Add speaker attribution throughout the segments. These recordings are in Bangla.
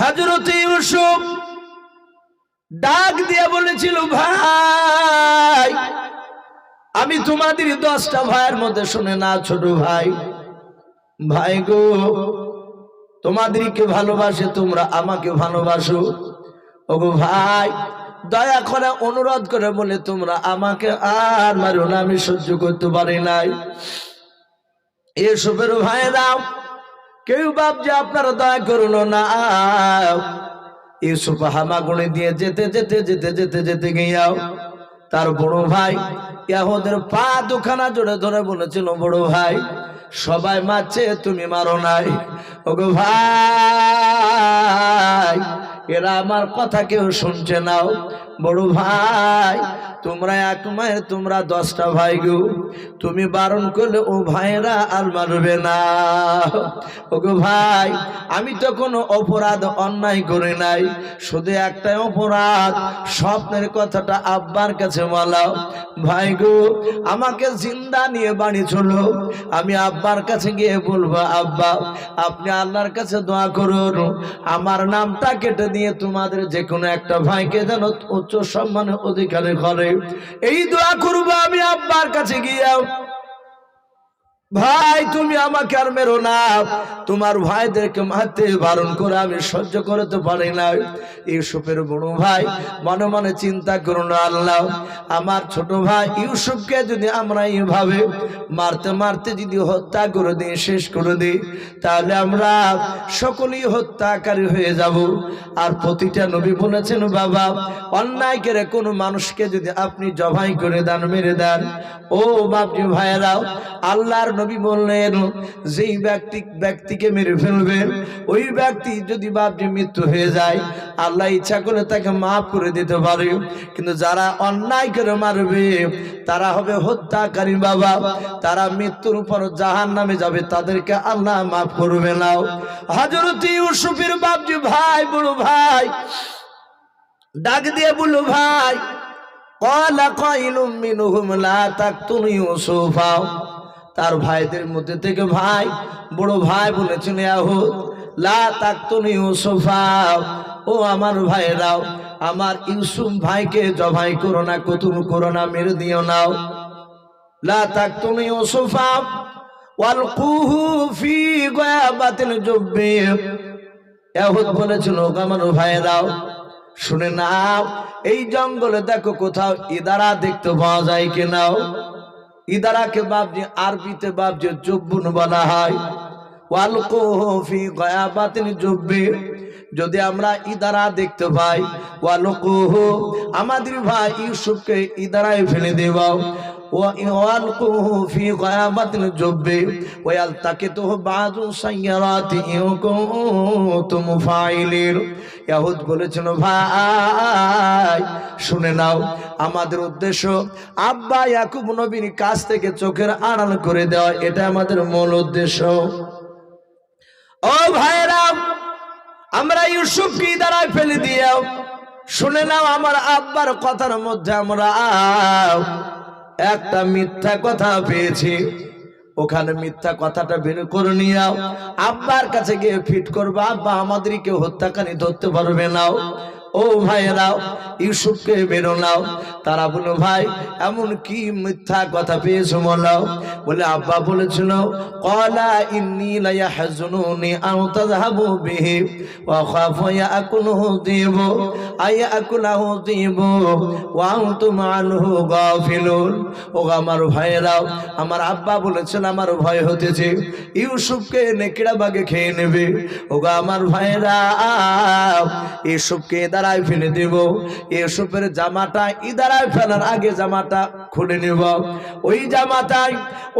Speaker 1: হাজরত ইউসুফ ডাক দিয়ে বলেছিল, ভাই, আমি তোমাদের দশটা ভাইয়ের মধ্যে শুনে না ছোট ভাই। ভাই গো, তোমাদেরকে ভালোবাসে, তোমরা আমাকে ভালোবাসো। ওগো ভাই, দয়া করে অনুরোধ করে বলে, তোমরা আমাকে আর মারো না, আমি সহ্য করতে পারি নাই। এসবের ভাইরাও কেউ বাপ যে আপনারা দয়া করুন না। ইউসুফ হামাগুড়ি দিয়ে যেতে যেতে যেতে যেতে যেতে গিয়াও তার বড় ভাই ইয়াহুদের পা দুখানা জোরে ধরে বলেছিল, বড় ভাই, সবাই মারছে, তুমি মারো নাই। ওগো ভাই, এরা আমার কথা কেউ শুনছে নাও বড় ভাই, তোমরা এক মায়ের, তোমরা দশটা ভাই গো। তুমি বারণ করলে ও ভাইরা আর মারবে না। ওগো ভাই, আমি তো কোনো অপরাধ অন্যায় করি নাই। শুধু একটাই অপরাধ, স্বপ্নের কথাটা আব্বার কাছে বলাও ভাই গো, আমাকে জিন্দা নিয়ে বাড়ি চলো। আমি আব্বার কাছে গিয়ে বলব, আব্বা, আপনি আল্লাহর কাছে দোয়া করুন। আমার নামটা কেটে দিয়ে তোমাদের যে কোনো একটা ভাইকে যেন উচ্চ সম্মানের অধিকারে করে এই দোয়া করব আমি আব্বার কাছে গিয়ে। ভাই, তুমি আমাকে আর মেরো না। তোমার ভাইদেরকে মারতে বারণ করে আমি সহ্য করতে পারি না। ইউসুফের বড় ভাই, মনে মনে চিন্তা করো না আল্লাহ। আমার ছোট ভাই ইউসুফকে যদি আমরা এইভাবে মারতে মারতে যদি হত্যা করে দিই, শেষ করে দিই, তাহলে আমরা সকলেই হত্যাকারী হয়ে যাব। আর প্রতিটা নবী বলেছেন, বাবা, অন্যায় করে কোনো মানুষকে যদি আপনি জবাই করে দেন, মেরে দেন। ও বাপজি ভাইয়েরাও আল্লাহর নবী বললেন, যেই ব্যক্তি ব্যক্তিকে মেরে ফেলবেন ওই ব্যক্তি যদি বাপজি মৃত্যু হয়ে যায়, আল্লাহ ইচ্ছা করে তাকে মাফ করে দিতে পারে। কিন্তু যারা অন্যায় করে মারবে, তারা হবে হত্যাকারী বাবা। তারা মৃত্যুর উপর জাহান নামে যাবে, তাদেরকে আল্লাহ মাফ করবে না। হজরত ইউসুফের বাপজি ভাই, বড় ভাই, ডাক দিয়ে বলল, ভাই, কলা কইলুম মিনহুম লা তাকতুনু ইউসুফা? তার ভাইদের মধ্যে থেকে ভাই, বড় ভাই বলেছেন, ইয়াহুদ, লা তাকতুনু ও আমার ভাইরাও আমার ইউসুফ ভাইকে জবাই করো না, কতুন করো না, মেরে দিও নাও লা তাকতুনু ফি বলেছিল "ওগো আমার শুনে নাও, এই জঙ্গলে দেখো কোথাও ইদারা দেখতে পাওয়া যায় কিনাও ইদারাকে বাবজি আরবিতে বাবজি জব্বুন বলা হয়। যদি আমরা ইদারা দেখতে পাই ওয়ালকুহু আমাদের ভাই ইউসুফকে ইদারায় ফেলে গায়াবাতিন জুব্বি। ওয়ালতাকিতুহু বাযু সাইয়ারাতি ইউকুতুম ফাইলিন ইয়াহুদ বলেছিল, ভাই, শুনে নাও, আমাদের উদ্দেশ্য আব্বা ইয়াকুব নবীর কাছ থেকে চোখের আড়াল করে দেওয়া এটা আমাদের মূল উদ্দেশ্য। ও ভাইরা আমরা ইউসুফকে দ্বারায় ফেলে দিয়েও, শুনে নাও, আমার আব্বার কথার মধ্যে আমরা একটা মিথ্যা কথা পেয়েছি। ওখানে মিথ্যা কথাটা বের করে নিয়ে আব্বার কাছে গিয়ে ফিট করব, আব্বা আমাদেরকে হত্যাকারী ধরতে পারবে নাও ও ভাইয়েরাও ইউসুফকে বেরো নাও। তারা বলো ভাই, এমন কি মিথ্যা কথা পেয়েছ বলাও বলে, আব্বা বলেছিল, কলা ইন্নি লা ইয়াহজুনুনি আও তাযহাবু বিহি ওয়া খাফু ইয়াকুলহু দিব আয়াকুলাহু দিব ওয়া আনতুম আনহু গাফিলুন। ও আমার ভাইয়েরাও আমার আব্বা বলেছেন, আমার ভয় হতেছে, ইউসুফকে নেকড়া বাগে খেয়ে নেবে। ও আমার ভাইয়েরা, ইউসুফকে দাঁড়ায় ফেলে দেব। ইউসুফের জামাটা ইদারায় ফেলার আগে জামাটা খুলে নেব। ওই জামাটাই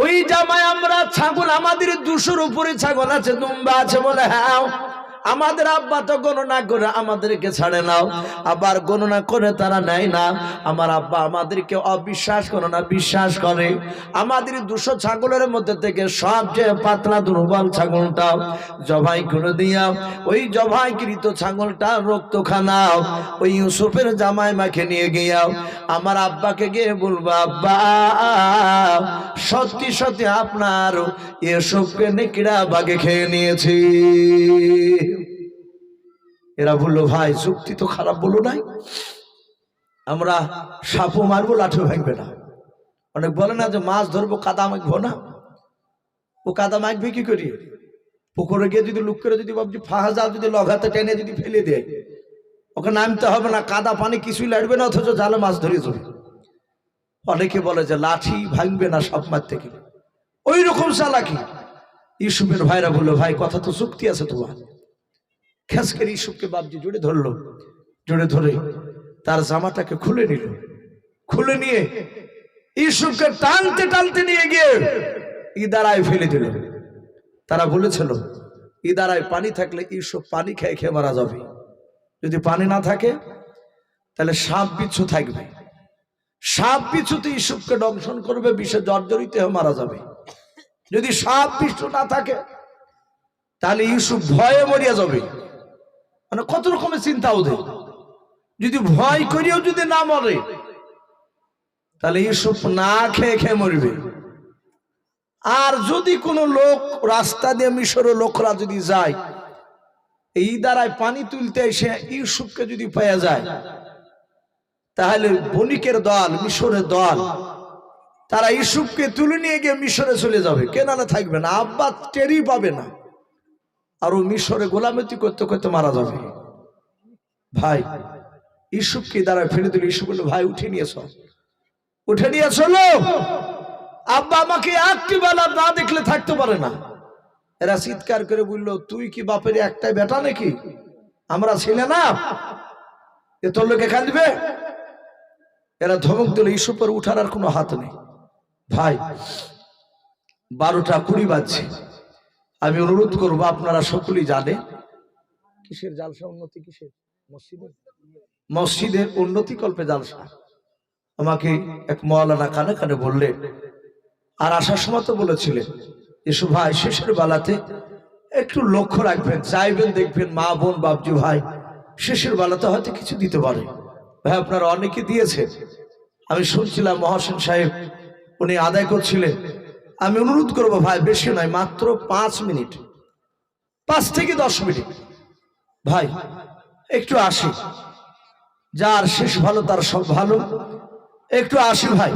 Speaker 1: ওই জামায় আমরা ছাগল, আমাদের দুশোর উপরে ছাগল আছে, দুম্বা আছে বলে হ্যাঁ আমাদের আব্বা তো গণনা করে আমাদেরকে ছাড়ে নাও। আবার গণনা করে তারা নেয় না। আমার আব্বা আমাদেরকে অবিশ্বাস করে না, বিশ্বাস করে। আমাদের দুশো ছাগলের মধ্যে থেকে সবচেয়ে পাতলা দুর্বল ছাগলটা জবাই করে দিয়া, ওই জবাইকৃত ছাগলটা রক্ত খানাও ওই ইউসুফের জামাই মাখে নিয়ে গিয়াও আমার আব্বাকে গিয়ে বলব, আব্বা, সত্যি সত্যি আপনার ইউসুফকে নেকিড়া বাগে খেয়ে নিয়েছি। এরা বলল, ভাই যুক্তি তো খারাপ বলো নাই। আমরা সাপও মারবো, লাঠি ভাঙবে না। অনেক বলে না যে, মাছ ধরবো, কাদা মাখবো না। ও কাদা মাখবে কি করি? পুকুরে গিয়ে যদি লুক করে, যদি ভাবছি ফাহা জাল, যদি লঘাতে টেনে যদি ফেলে দেয়, ওকে নামতে হবে না, কাদা পানি কিছুই লাগবে না, অথচ জালে মাছ ধরে যাবে। অনেকে বলে যে, লাঠি ভাঙবে না সাপ মারতে গেলে। ওই রকম চালাকি। ইউসুফের ভাইরা বলল, ভাই, কথা তো চুক্তি আছে তোমার। খেসকের ইউসুফকে বাবজি জুড়ে ধরলো জুড়ে ধরে তার জামাটাকে খুলে নিল। খুলে নিয়ে ইউসুফকে টানতে টানতে নিয়ে গিয়ে ইদারায় ফেলে দিল। তারা বলেছিল, ইদারায় পানি থাকলে ইউসুফ পানি খেয়ে খেয়ে মারা যাবে। যদি পানি না থাকে, তাহলে সাপ বিচ্ছু থাকবে। সাপ বিচ্ছুতে ইউসুফকে দংশন করবে, বিষে জর্জরিত হয়ে মারা যাবে। যদি সাপ বিচ্ছু না থাকে, তাহলে ইউসুফ ভয়ে মরিয়া যাবে। মানে কত রকমের চিন্তা ওদের? যদি ভয় করিও যদি না মরে, তাহলে ইউসুফ না খেয়ে খেয়ে মরবে। আর যদি কোনো লোক রাস্তা দিয়ে মিশরের লোকরা যদি যায়, এই দ্বারায় পানি তুলতে এসে ইউসুফকে যদি পাওয়া যায়, তাহলে বণিকের দল, মিশরের দল, তারা ইউসুফকে তুলে নিয়ে গিয়ে মিশরে চলে যাবে। কেনানে থাকবে না? আব্বা টেরি পাবে না। আর ও মিশরে গোলামতি করতে করতে মারা যাবে। ভাই ইসুফকে দ্বারা ফেলে দিল? ইসুফ বলল, ভাই, উঠে নিয়ে চল উঠে নিয়ে চলো আব্বা আমাকে একটি বেলা না দেখলে থাকতে পারে না। এরা চিৎকার করে বলল, তুই কি বাপের একটাই বেটা নাকি? আমরা ছেলে না। এ তোর লোকে কাঁদবে এরা ধমক দিল, ইসুফের উঠার আর কোনো হাত নেই। ভাই, বারোটা কুড়ি বাজছে। আমি অনুরোধ করব আপনারা সকলেই জানে। কিসের জালসা উন্নতি কিসের? মসজিদের? মসজিদের উন্নতি কল্পে জালসা। আমাকে এক মৌলানা কানে কানে বললেন আর আসার সময় তো বলেছিলেন এসু ভাই শেষের বেলাতে একটু লক্ষ্য রাখবেন চাইবেন দেখবেন মা বোন বাবজু ভাই শেষের বেলাতে হয়তো কিছু দিতে পারে। ভাই আপনারা অনেকে দিয়েছে আমি শুনছিলাম মহাসেন সাহেব উনি আদায় করছিলেন আমি অনুরোধ করব ভাই, বেশি নয়, মাত্র পাঁচ মিনিট। পাঁচ থেকে দশ মিনিট। ভাই, একটু আসি। যার শেষ ভালো, তার সব ভালো। একটু আসি ভাই।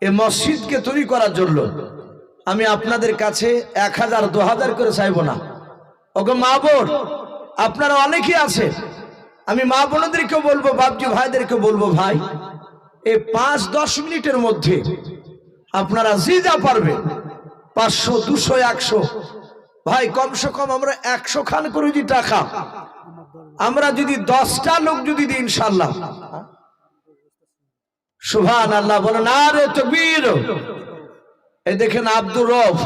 Speaker 1: এ মসজিদকে তৈরি করার জন্য আমি আপনাদের কাছে এক হাজার, দু হাজার করে চাইব না। ওকে মা বোন, আপনারা অনেকেই আছে। আমি মা বোনদেরকে বলব, বাপজি ভাইদেরকে বলব ভাই এই পাঁচ, দশ মিনিটের মধ্যে আপনারা যে যা পারবেন পাঁচশো, দুশো, একশো। ভাই, কমসে কম আমরা একশো খান করে যদি টাকা। আমরা যদি দশটা লোক যদি দিই, ইনশাল্লাহ। সুভান আল্লাহ বলেন, আরে তো বীর এই দেখেন আব্দুর রফ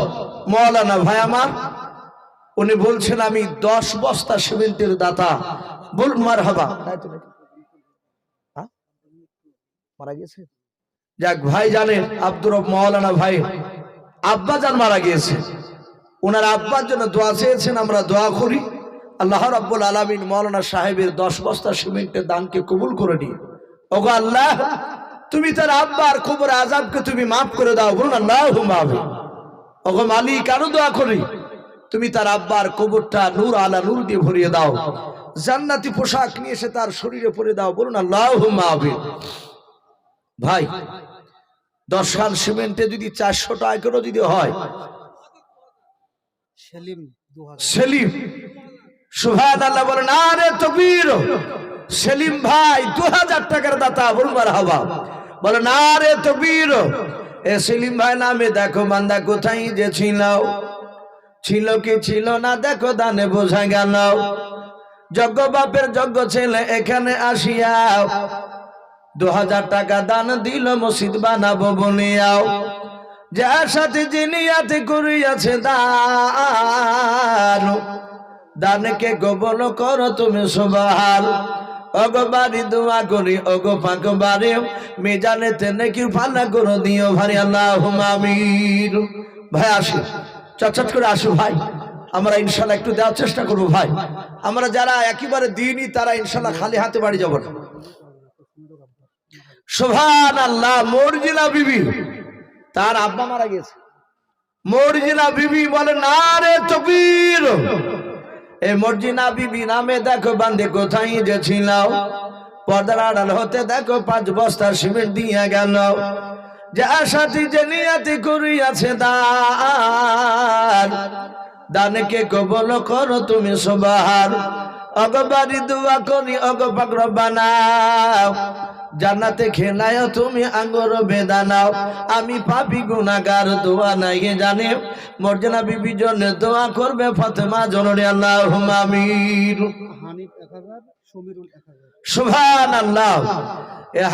Speaker 1: মৌলানা ভাই আমার, উনি বলছেন, আমি দশ বস্তা সিমেন্টের দাতা। বল মার হবা মারা গেছে যাক, ভাই জানেন আব্দুর মৌলানা ভাই আব্বা যান মারা গিয়েছে। ওনার আব্বার জন্য দোয়া চেয়েছেন, আমরা দোয়া করি। আল্লাহ রাব্বুল আলামিন মৌলানা সাহেবের দশ বস্তা সিমেন্টের দানকে কবুল করে নিয়ে ওগো আল্লাহ, তুমি তার আব্বার কবর আজাবকে তুমি মাফ করে দাও, বলুন আল্লাহ মাফি ওগো মালিক, আরও দোয়া করি। তুমি তার আব্বার কবরটা নূর আলা নূর দিয়ে ভরিয়ে দাও। জান্নাতি পোশাক নিয়ে এসে তার শরীরে পরে দাও, বলুন আল্লাহ মাফি ভাই দশ খান সিমেন্টে যদি চারশো টাকা করে যদি হয়।
Speaker 2: সেলিম দু হাজার।
Speaker 1: সেলিম সুহান আল্লাহ বলেন আরে তকবীর সেলিম ভাই দু হাজার টাকার দাতা বলবার হাবা বলেন আরে তকবীর এ সেলিম ভাই নামে দেখো বান্দা কোথায় যে ছিল। ছিল কি ছিল না দেখো দানে বোঝা গেল। যজ্ঞ বাপের যজ্ঞ ছেলে এখানে আসিয়া দু হাজার টাকা দান দিল মসজিদ বানাবো বলিয়াও যার সাথে জিনিয়াতে করিয়াছে দান। দানকে গোপন করো তুমি সুবাহাল দোয়া করি ভাই চটচট করে ভাই। আমরা ইনশাল্লাহ একটু দেওয়ার চেষ্টা ভাই। আমরা যারা একেবারে দিইনি তারা ইনশাল্লাহ খালি হাতে বাড়ি যাব না। সোভান আল্লাহ মর্জিলা বিবি। তার আব্বা মারা গেছে। মর্জিলা বিবি বলে, না রে তকবীর এই মর্জিনা বিবি নামে দেখো বান্ধে কোথায় যে ছিল পর্দার আড়াল হতে দেখো পাঁচ বস্তা সিমেন্ট দিয়ে গেল। যে আশাটি যে নিয়াতি করিয়াছে দান দানকে কবল করো তুমি সবার অগবারি দোয়া করি, অগ পাকর বানাও জান্নাতে খেলায় তুমি আঙ্গর বেদানাও আমি পাপি গুনাগার দোয়া নাই জানে মর্যাদা বিবি জন্য দোয়া করবে ফাতেমা জনরে আল্লাহ আমির
Speaker 2: হানিফ
Speaker 1: সুভান আল্লাহ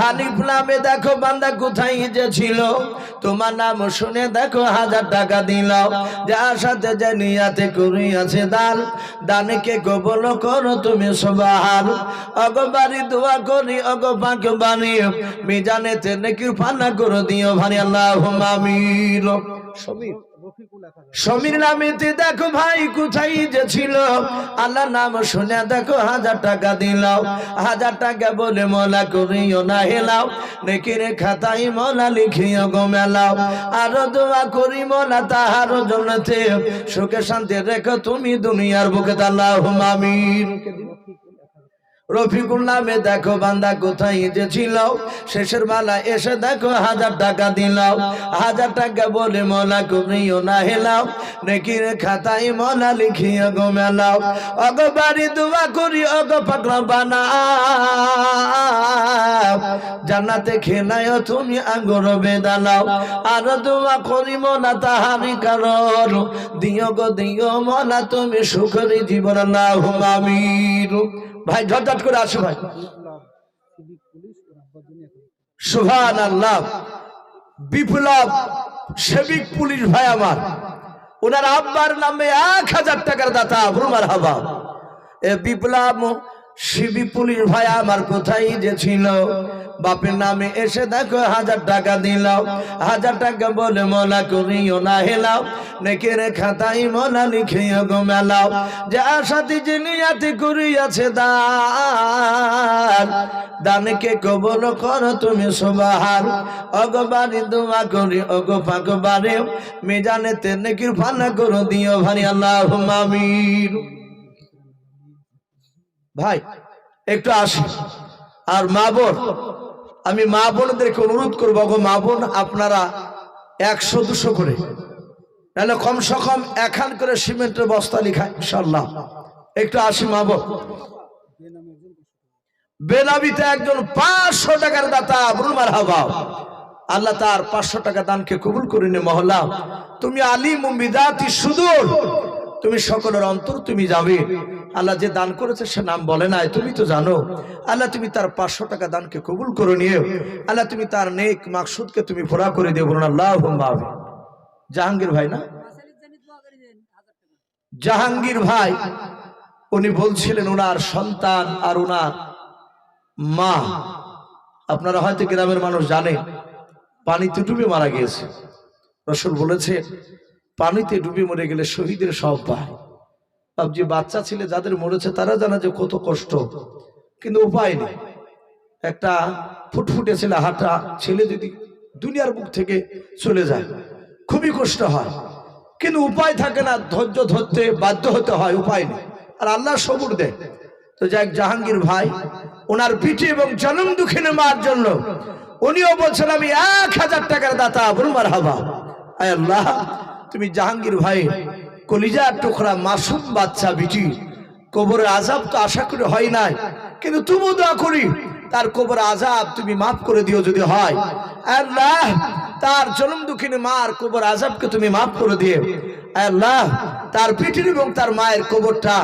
Speaker 1: হানিফ নামে দেখো বান্দা কোথায় ছিল তোমার নাম শুনে দেখো হাজার টাকা দিল। যার সাথে যে নিয়াতে করিয়াছে দান। দানকে কবল করো তুমি সবার অগবারি দোয়া করি, অগ পাক বাণী। মিজানেতে নাকি ফানা করে দিও ভারি আল্লাহ আমির সমীর সমীর নামেতে দেখো ভাই কোথায় যে ছিল। আল্লাহ নাম শুনে দেখো হাজার টাকা দিলাও। হাজার টাকা বলে মলা করিও না হেলাও। নেকিরে খাতাই মলা লিখিও গো মেলাও। আরও দোয়া করি মলা তাহার জন্যতে সুখে শান্তি রেখো তুমি দুনিয়ার বুকে তাল্লাহ মামির রফিকুল নামে দেখো বান্দা কোথায় যে ছিল শেষের বেলা এসে দেখো হাজার টাকা দিলাও হাজার টাকা বলে মলা করিও না হেলাও। নেকির খাতাই মলা লিখিয়া গো মেলাও। অগ বাড়ি দোয়া করি, অগ পাকড়া বানা জান্নাতে খেলায় তুমি আঙ্গুর বেদালাও। আর দোয়া করি মলা তাহারি কারণ দিও গো দিও মলা তুমি সুখরি জীবন আল্লাহ আমির। ভাই ঝটঝট করে আসো ভাই। সুভান আল্লাহ বিপ্লব সেবিক পুলিশ ভাই আমার। ওনার আব্বার নামে এক হাজার টাকার দাতা। ভ্রমার হাবা এ বিপ্লব শিবি পুলিশ ভাই আমার কোথায় যে ছিল? বাপের নামে এসে দেখো, হাজার টাকা দিলাও হাজার টাকা বলে মলা করিও না, হেলাও। নেকের খাতাই মলা লিখিও গো মেলাও। যে আশাতি যে নিয়াতি করিয়াছে দান দানকে কবল করো তুমি সুবাহার অগবারি দোয়া করি অগ মেজানে তেনে কৃপানা করো দিও ভারি আল্লাহ মামির ভাই, একটু আসি। আর মা বোন, আমি মা বোনদেরকে অনুরোধ করব, গো মা বোন, আপনারা একশো, দুশো করে নাহলে কমসে কম এখান করে সিমেন্টের বস্তা লিখা ইনশাল্লাহ একটু আসি, মা বোন। বেনাবিতে একজন পাঁচশো টাকার দাতা বুলমার হাবা আল্লাহ তার পাঁচশো টাকা দানকে কবুল করে নে, মহল্লা। তুমি আলী মুম্বিদাতি সুদূর। তুমি সকলের অন্তর, তুমি যাবে। আল্লাহ যে দান করেছে সে নাম বলে নাই, তুমি তো জানো। আল্লাহ তুমি তার পাঁচশো টাকা দানকে কবুল করে নিও আল্লাহ তুমি তার নেক মাকসুদকে তুমি পুরা করে দিও বলুন আল্লাহ জাহাঙ্গীর ভাই না? জাহাঙ্গীর ভাই, উনি বলছিলেন ওনার সন্তান আর ওনার মা। আপনারা হয়তো গ্রামের মানুষ জানে, পানিতে ডুবে মারা গিয়েছে। রসুল বলেছে পানিতে ডুবে মরে গেলে শহীদের সব পায় যে বাচ্চা ছেলে যাদের মরেছে, তারা জানা যে কত কষ্ট। কিন্তু উপায় নেই। একটা ফুটফুটে ছেলে, হাঁটা ছেলে যদি দুনিয়ার বুক থেকে চলে যায়, খুবই কষ্ট হয়। কিন্তু উপায় থাকে না, ধৈর্য ধরতে বাধ্য হতে হয়, উপায় নেই। আর আল্লাহ সবুর দেয়। তো যাক, জাহাঙ্গীর ভাই, ওনার পিঠে এবং জনম দুঃখে নেওয়ার জন্য উনিও বলছেন, আমি এক হাজার টাকার দাতা বলমার হাবা আয় আল্লাহ, তুমি জাহাঙ্গীর ভাই কলিজার টুকরা মাসুম বাচ্চা বিটি। কবরের আজাব তো আশা করে হয় নাই, কিন্তু তুমি দোয়া করি, তার কবর আজাব তুমি মাফ করে দিও যদি হয়। তার জনম দুঃখিনী মার কবর আজাবকে তুমি মাফ করে দিও। তার পিঠির এবং তার মায়ের কবরটা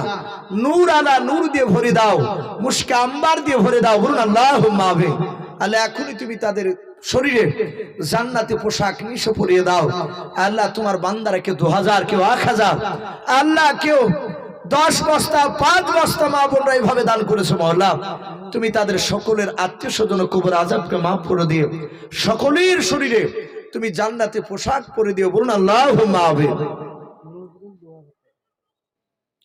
Speaker 1: নূর আলা নূর দিয়ে ভরে দাও মুস্কা আম্বার দিয়ে ভরে দাও, বলুন আল্লাহ মাবে আল্লাহ, এখনই তুমি তাদের শরীরে জান্নাতে পোশাক নিশো পরিয়ে দাও। আল্লাহ তোমার বান্দারা কেউ দু হাজার, কেউ এক হাজার। আল্লাহ কেউ দশ বস্তা, পাঁচ বস্তা মা বোনরা এইভাবে দান করেছে মহল্লা। তুমি তাদের সকলের আত্মীয় স্বজন কবর আজাবকে মাফ করে দিও। সকলের শরীরে তুমি জান্নাতে পোশাক পরে দিও বলুন আল্লাহ মাহবে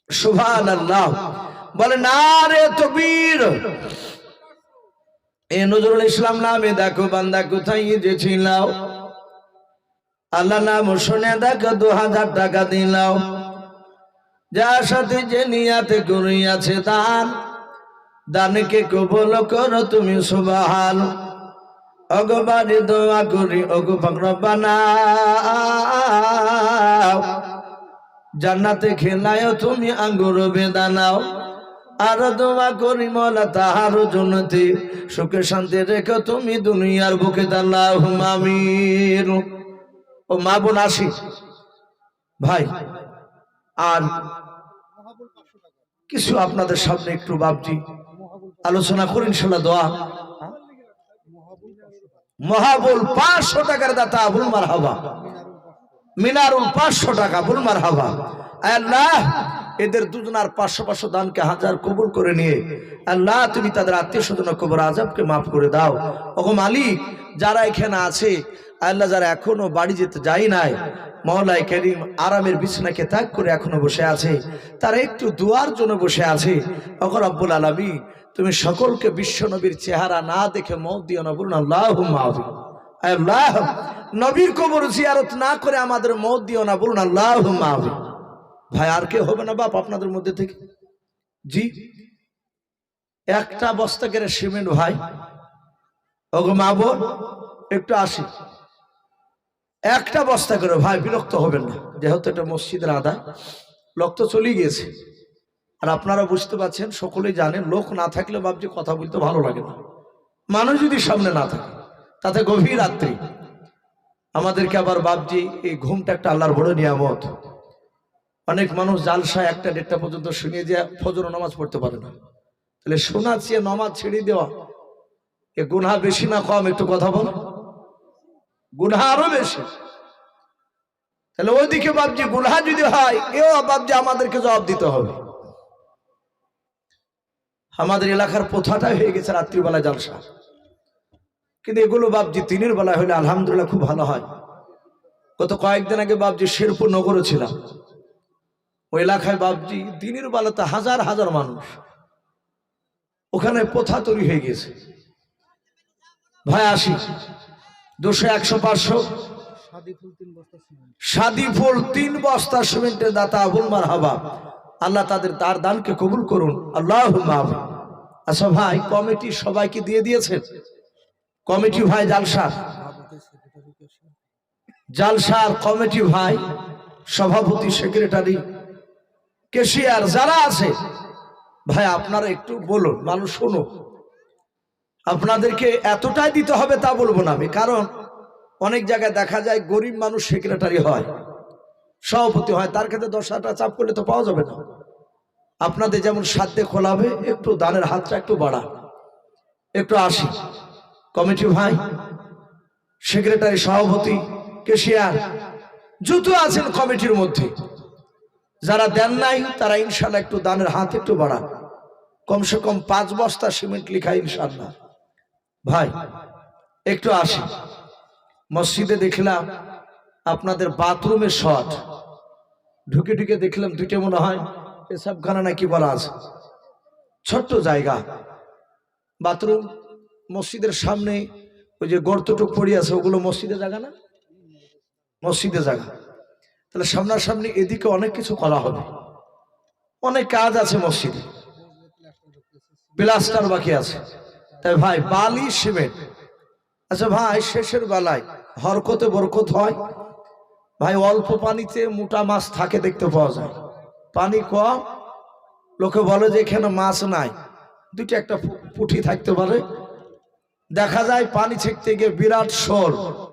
Speaker 1: সুভান আল্লাহ বলে, না রে তবীর এ নজরুল ইসলাম নামে দেখো বান্দা কোথায় যে ছিলাও আল্লাহ নাম শুনে দেখো দু হাজার টাকা দিলাও। যার সাথে যে নিয়াতে করিয়াছে দান, দানকে কবল করো তুমি সুবাহান। অগবারে দোয়া করি অগো রব্বানা জান্নাতে খেলায় তুমি আঙ্গুর বেদানাও। আর দোয়া করি মলা, তাহার জন্যতে সুখে শান্তি রেখো তুমি দুনিয়ার বুকে দাল্লাহ মামির ও মা বোন, আসি। ভাই, আর কিছু আপনাদের সামনে একটু বাবজি আলোচনা করেন ইনশাল্লাহ দোয়া। মহাবুল পাঁচশো টাকার দাতা আবুল মার হাবা মিনারুল পাঁচশো টাকা আবুল মার হাবা আল্লাহ, এদের দুজনার পাঁচশো পাঁচশো দানকে হাজার কবুল করে নিয়ে, আল্লাহ, তুমি তাদের আত্মীয় স্বজন কবর আজবকে মাফ করে দাও। ওগো মালিক, যারা এখানে আছে, আল্লাহ যারা এখনও বাড়ি যেতে যাই নাই মহলাই করিম আরামের বিছানাকে ত্যাগ করে এখনও বসে আছে, তারা একটু দুয়ার জন্য বসে আছে। অগর আব্বুল আলমী তুমি সকলকে বিশ্ব নবীর চেহারা না দেখে মত দিও না, বলুন আল্লাহ আল্লাহ নবীর কবর জিয়ারত না করে আমাদের মত দিও না, বলুন আল্লাহ ভাই, আর কে হবে না বাপ আপনাদের মধ্যে থেকে? জি? একটা বস্তা করে সিমেন্ট, ভাই। ওগো মা বোন, একটু আসি। একটা বস্তা করে, ভাই, বিরক্ত হবেন না। যেহেতু এটা মসজিদের আদায় লোক তো চলে গিয়েছে। আর আপনারা বুঝতে পারছেন, সকলেই জানেন, লোক না থাকলে ভাবছি কথা বলতে ভালো লাগে না। মানুষ যদি সামনে না থাকে, তাতে গভীর রাত্রি। আমাদেরকে আবার ভাবছি এই ঘুমটা একটা আল্লাহর বড় নিয়ামত। অনেক মানুষ জালসায় একটা দেড়টা পর্যন্ত শুনিয়ে যে ফজর নামাজ পড়তে পারে না। তাহলে শোনা চেয়ে নামাজ ছেড়ে দেওয়া, এ গুনহা বেশি না কম, একটু কথা বল। গুনহা আরও বেশি। তাহলে ওইদিকে ভাবছি গুনহা যদি হয়, এও ভাবছি আমাদেরকে জবাব দিতে হবে। আমাদের এলাকার প্রথাটাই হয়ে গেছে রাত্রিবেলা জালসা। কিন্তু এগুলো ভাবছি দিনের বেলায় হলে আলহামদুলিল্লাহ খুব ভালো হয়। গত কয়েকদিন আগে ভাবছি শেরপুর নগরে ছিলাম। ওই এলাকায় ভাবছি দিনের বেলাতে হাজার হাজার মানুষ। ওখানে প্রথা তৈরি হয়ে গেছে ভাই, আসি। দুশো, একশো, পাঁচশো।
Speaker 2: সাদি ফুল তিন বস্তা সিমেন্ট
Speaker 1: সাদি ফুল তিন বস্তা সিমেন্টের দাতা আবুল মার হাবা আল্লাহ তাদের তার দানকে কবুল করুন। আল্লাহ আচ্ছা ভাই, কমিটি সবাইকে দিয়ে দিয়েছেন? কমিটি ভাই জালসার। জালসার কমিটি ভাই সভাপতি, সেক্রেটারি, কেশিয়ার যারা আছে, ভাই আপনারা একটু বলুন, মানুষ শোনো আপনাদেরকে এতটাই দিতে হবে তা বলব না আমি, কারণ অনেক জায়গায় দেখা যায় গরিব মানুষ সেক্রেটারি হয়, সভাপতি হয়, তার ক্ষেত্রে দশ হাজার চাপ করলে তো পাওয়া যাবে না। আপনাদের যেমন সাধ্যে খোলাবে, একটু দানের হাতটা একটু বাড়া একটু আসি। কমিটি ভাই, সেক্রেটারি, সভাপতি, কেশিয়ার যত আছেন কমিটির মধ্যে। যারা দেন নাই, তারা ইনশাল্লাহ একটু দানের হাত একটু বাড়ান। কমসে কম পাঁচ বস্তা সিমেন্ট লিখা ইনশাল্লাহ। ভাই, একটু আসি। মসজিদে দেখলাম আপনাদের বাথরুমের শট। ঢুকে ঢুকে দেখলাম দুইটা মনে হয় এসবখানা নাকি বলা আছে। ছোট্ট জায়গা। বাথরুম মসজিদের সামনে ওই যে গর্তটুক পড়ে আছে, ওগুলো মসজিদে জায়গা না? মসজিদে জায়গা। তাহলে সামনাসামনি এদিকে অনেক কিছু করা হবে। অনেক কাজ আছে মসজিদে। প্লাস্টার বাকি আছে। তাই ভাই, বালি, সিমেন্ট। আচ্ছা ভাই, শেষের বেলায় হরকতে বরকত হয়। ভাই, অল্প পানিতে মোটা মাছ থাকে দেখতে পাওয়া যায়। পানি কম। লোকে বলে যে এখানে মাছ নাই। দুইটা একটা পুঁটি থাকতে পারে। দেখা যায় পানি ছেঁকতে গিয়ে বিরাট শোল